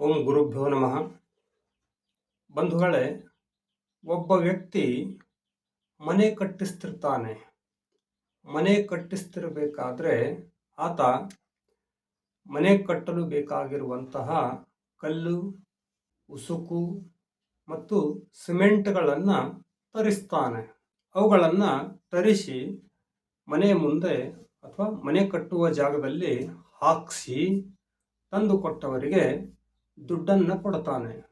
ಓಂ ಗುರುಭ್ಯೋ ನಮಃ. ಬಂಧುಗಳೇ, ಒಬ್ಬ ವ್ಯಕ್ತಿ ಮನೆ ಕಟ್ಟಿಸ್ತಿರ್ತಾನೆ. ಮನೆ ಕಟ್ಟಿಸ್ತಿರಬೇಕಾದ್ರೆ ಆತ ಮನೆ ಕಟ್ಟಲು ಬೇಕಾಗಿರುವಂತಹ ಕಲ್ಲು, ಉಸುಕು ಮತ್ತು ಸಿಮೆಂಟ್ಗಳನ್ನು ತರಿಸ್ತಾನೆ. ಅವುಗಳನ್ನು ತರಿಸಿ ಮನೆ ಮುಂದೆ ಅಥವಾ ಮನೆ ಕಟ್ಟುವ ಜಾಗದಲ್ಲಿ ಹಾಕಿಸಿ ತಂದು ಕೊಟ್ಟವರಿಗೆ ದುಡ್ಡನ್ನು ಕೊಡ್ತಾನೆ.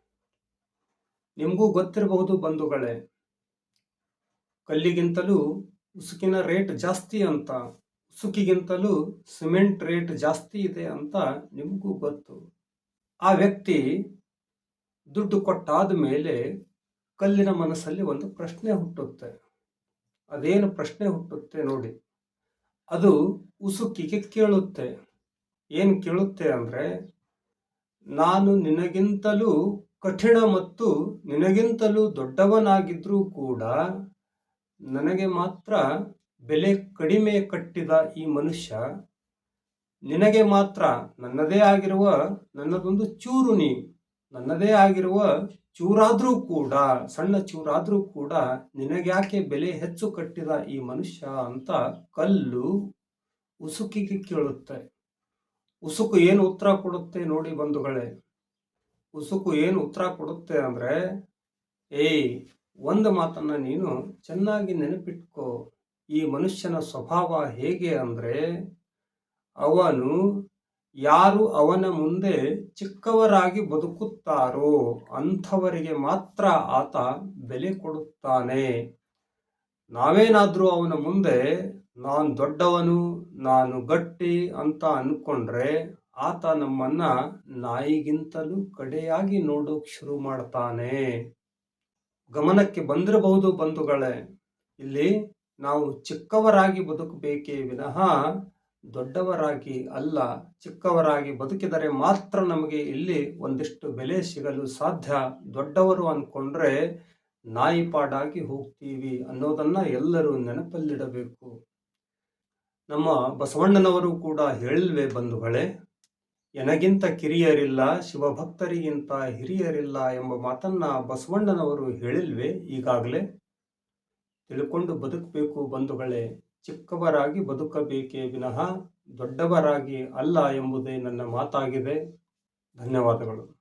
ನಿಮಗೂ ಗೊತ್ತಿರಬಹುದು ಬಂಧುಗಳೇ, ಕಲ್ಲಿಗಿಂತಲೂ ಉಸುಕಿನ ರೇಟ್ ಜಾಸ್ತಿ ಅಂತ, ಉಸುಕಿಗಿಂತಲೂ ಸಿಮೆಂಟ್ ರೇಟ್ ಜಾಸ್ತಿ ಇದೆ ಅಂತ ನಿಮಗೂ ಗೊತ್ತು. ಆ ವ್ಯಕ್ತಿ ದುಡ್ಡು ಕೊಟ್ಟಾದ ಮೇಲೆ ಕಲ್ಲಿನ ಮನಸ್ಸಲ್ಲಿ ಒಂದು ಪ್ರಶ್ನೆ ಹುಟ್ಟುತ್ತೆ. ಅದೇನು ಪ್ರಶ್ನೆ ಹುಟ್ಟುತ್ತೆ ನೋಡಿ. ಅದು ಉಸುಕಿಗೆ ಕೇಳುತ್ತೆ. ಏನು ಕೇಳುತ್ತೆ ಅಂದರೆ ನಾನು ನಿನಗಿಂತಲೂ ಕಠಿಣ ಮತ್ತು ನಿನಗಿಂತಲೂ ದೊಡ್ಡವನಾಗಿದ್ರೂ ಕೂಡ ನನಗೆ ಮಾತ್ರ ಬೆಲೆ ಕಡಿಮೆ ಕಟ್ಟಿದ ಈ ಮನುಷ್ಯ ನಿನಗೆ ಮಾತ್ರ ನನ್ನದೇ ಆಗಿರುವ ನನ್ನದೊಂದು ಚೂರು ನೀ, ನನ್ನದೇ ಆಗಿರುವ ಚೂರಾದರೂ ಕೂಡ, ಸಣ್ಣ ಚೂರಾದರೂ ಕೂಡ ನಿನಗ್ಯಾಕೆ ಬೆಲೆ ಹೆಚ್ಚು ಕಟ್ಟಿದ ಈ ಮನುಷ್ಯ ಅಂತ ಕಲ್ಲು ಉಸುಕಿಗೆ ಕೇಳುತ್ತೆ. ಉಸುಕು ಏನು ಉತ್ತರ ಕೊಡುತ್ತೆ ನೋಡಿ ಬಂಧುಗಳೇ. ಉಸುಕು ಏನು ಉತ್ತರ ಕೊಡುತ್ತೆ ಅಂದರೆ, ಏಯ್, ಒಂದು ಮಾತನ್ನ ನೀನು ಚೆನ್ನಾಗಿ ನೆನಪಿಟ್ಕೋ. ಈ ಮನುಷ್ಯನ ಸ್ವಭಾವ ಹೇಗೆ ಅಂದರೆ, ಅವನು ಯಾರು ಅವನ ಮುಂದೆ ಚಿಕ್ಕವರಾಗಿ ಬದುಕುತ್ತಾರೋ ಅಂಥವರಿಗೆ ಮಾತ್ರ ಆತ ಬೆಲೆ ಕೊಡುತ್ತಾನೆ. ನಾವೇನಾದರೂ ಅವನ ಮುಂದೆ ನಾನು ದೊಡ್ಡವನು, ನಾನು ಗಟ್ಟಿ ಅಂತ ಅನ್ಕೊಂಡ್ರೆ ಆತ ನಮ್ಮನ್ನ ನಾಯಿಗಿಂತಲೂ ಕಡೆಯಾಗಿ ನೋಡೋಕೆ ಶುರು ಮಾಡ್ತಾನೆ. ಗಮನಕ್ಕೆ ಬಂದಿರಬಹುದು ಬಂಧುಗಳೇ. ಇಲ್ಲಿ ನಾವು ಚಿಕ್ಕವರಾಗಿ ಬದುಕಬೇಕೇ ವಿನಃ ದೊಡ್ಡವರಾಗಿ ಅಲ್ಲ, ಚಿಕ್ಕವರಾಗಿ ಬದುಕಿದರೆ ಮಾತ್ರ ನಮಗೆ ಇಲ್ಲಿ ಒಂದಿಷ್ಟು ಬೆಲೆ ಸಿಗಲು ಸಾಧ್ಯ. ದೊಡ್ಡವರು ಅಂದ್ಕೊಂಡ್ರೆ ನಾಯಿಪಾಡಾಗಿ ಹೋಗ್ತೀವಿ ಅನ್ನೋದನ್ನ ಎಲ್ಲರೂ ನೆನಪಲ್ಲಿಡಬೇಕು. ನಮ್ಮ ಬಸವಣ್ಣನವರು ಕೂಡ ಹೇಳಿಲ್ವೆ ಬಂಧುಗಳೇ, ಎನಗಿಂತ ಕಿರಿಯರಿಲ್ಲ, ಶಿವಭಕ್ತರಿಗಿಂತ ಹಿರಿಯರಿಲ್ಲ ಎಂಬ ಮಾತನ್ನ ಬಸವಣ್ಣನವರು ಹೇಳಿಲ್ವೆ ಈಗಾಗಲೇ? ತಿಳ್ಕೊಂಡು ಬದುಕಬೇಕು ಬಂಧುಗಳೇ, ಚಿಕ್ಕವರಾಗಿ ಬದುಕಬೇಕೇ ವಿನಃ ದೊಡ್ಡವರಾಗಿ ಅಲ್ಲ ಎಂಬುದೇ ನನ್ನ ಮಾತಾಗಿದೆ. ಧನ್ಯವಾದಗಳು.